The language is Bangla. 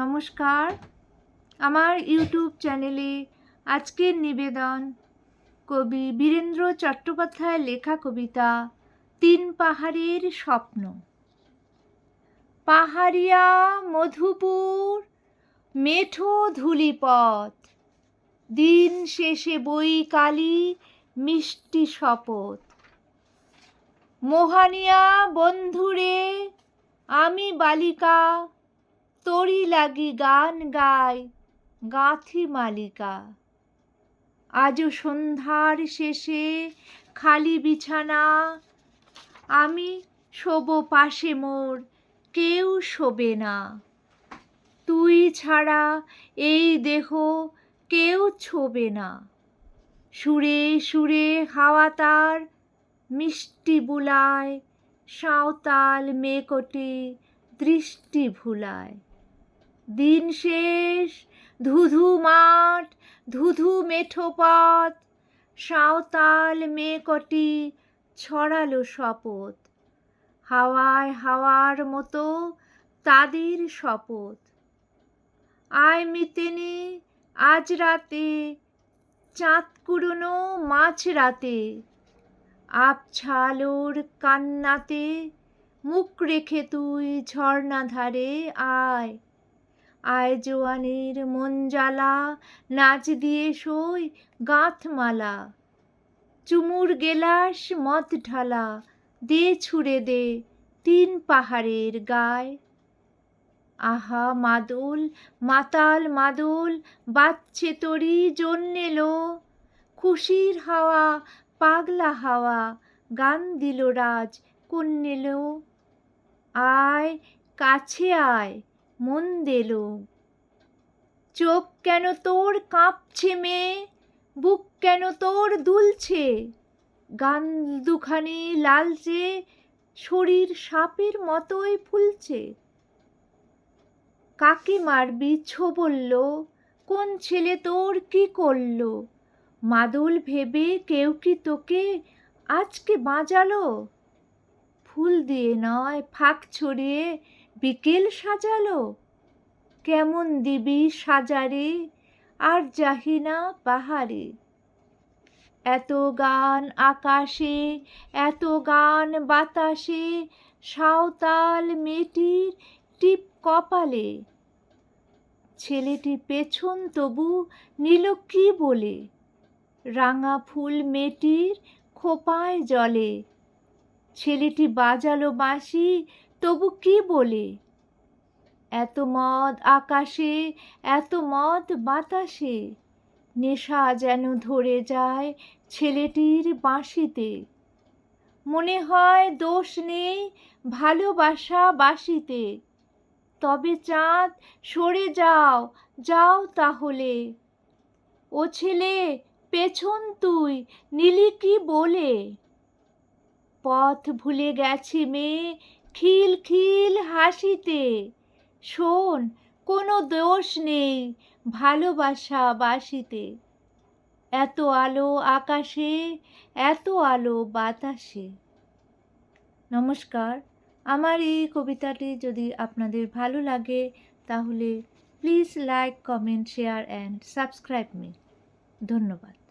নমস্কার। আমার ইউটিউব চ্যানেলে আজকের নিবেদন কবি বীরেন্দ্র চট্টোপাধ্যায়ের লেখা কবিতা, তিন পাহাড়ের স্বপ্ন। পাহাড়িয়া মধুপুর, মেঠো ধুলিপথ, দিন শেষে বই কালি, মিষ্টি শপথ। মোহানিয়া বন্ধুরে, আমি বালিকা তরি লাগি গান গাই, গাথি মালিকা। আজও সন্ধ্যার শেষে খালি বিছানা, আমি শোব পাশে মোর, কেউ শোবে না। তুই ছাড়া এই দেহ কেউ ছোবে না। সুরে সুরে হাওয়া তার মিষ্টি বুলায়, সাঁওতাল মেকটে দৃষ্টি ভুলায়। দিন শেষ, ধুধু মাঠ, ধুধু মেঠো পথ, সাঁওতাল মেকটি ছড়ালো শপথ, হাওয়ায় হাওয়ার মতো তাদের শপথ। আয় মিতেনি, আজ রাতে, চাঁদ কুড়োনো মাঝ রাতে, আবছালোর কান্নাতে মুখ রেখে তুই ঝর্ণা ধারে আয়। আয় জোয়ানের মন জ্বালা, নাচ দিয়ে সই গাঁথমালা। চুমুর গেলাস মদ ঢালা, দে ছুড়ে দে তিন পাহাড়ের গায়। আহা মাদল, মাতাল মাদল বাচ্চে তরি জন্যেলো খুশির হাওয়া, পাগলা হাওয়া, গান দিল রাজ কন্যেলো আয়, কাছে আয় মন দেলো। চোখ কেন তোর কাঁপছে মেয়ে বুক কেন তোর দুলছে? গান দুখানি লালচে, শরীর সাপের মতোই ফুলছে। কাকে মারবি ছো বলল, কোন ছেলে তোর কি করল? মাদল ভেবে কেউ কি তোকে আজকে বাঁচালো? ফুল দিয়ে নয়, ফাঁক ছড়িয়ে বিকেল সাজালো। কেমন দিবি সাজারে, আর যাহিনা পাহাড়ে। এত গান আকাশে, এত গান বাতাসে, সাঁওতাল মেয়েটির টিপ কপালে। ছেলেটি পেছন তবু নিল কি বলে? রাঙা ফুল মেয়েটির খোপায় জলে। ছেলেটি বাজালো বাঁশি তবু কি বলে? এত মদ আকাশে, এত মদ বাতাসে, নেশা যেন ধরে যায় ছেলেটির বাঁশিতে। মনে হয় দোষ নেই ভালোবাসা বাসিতে তবে চাঁদ, সরে যাও যাও তাহলে। ও ছেলে, পেছন তুই, নীলি কি বলে? পথ ভুলে গেছি মেয়ে খিল খিল হাসিতে। শোন, কোনো দোষ নেই ভালোবাসা বাসিতে। এত আলো আকাশে, এত আলো বাতাসে। নমস্কার, আমার এই কবিতাটি যদি আপনাদের ভালো লাগে, তাহলে please like, comment, share, and subscribe me. ধন্যবাদ।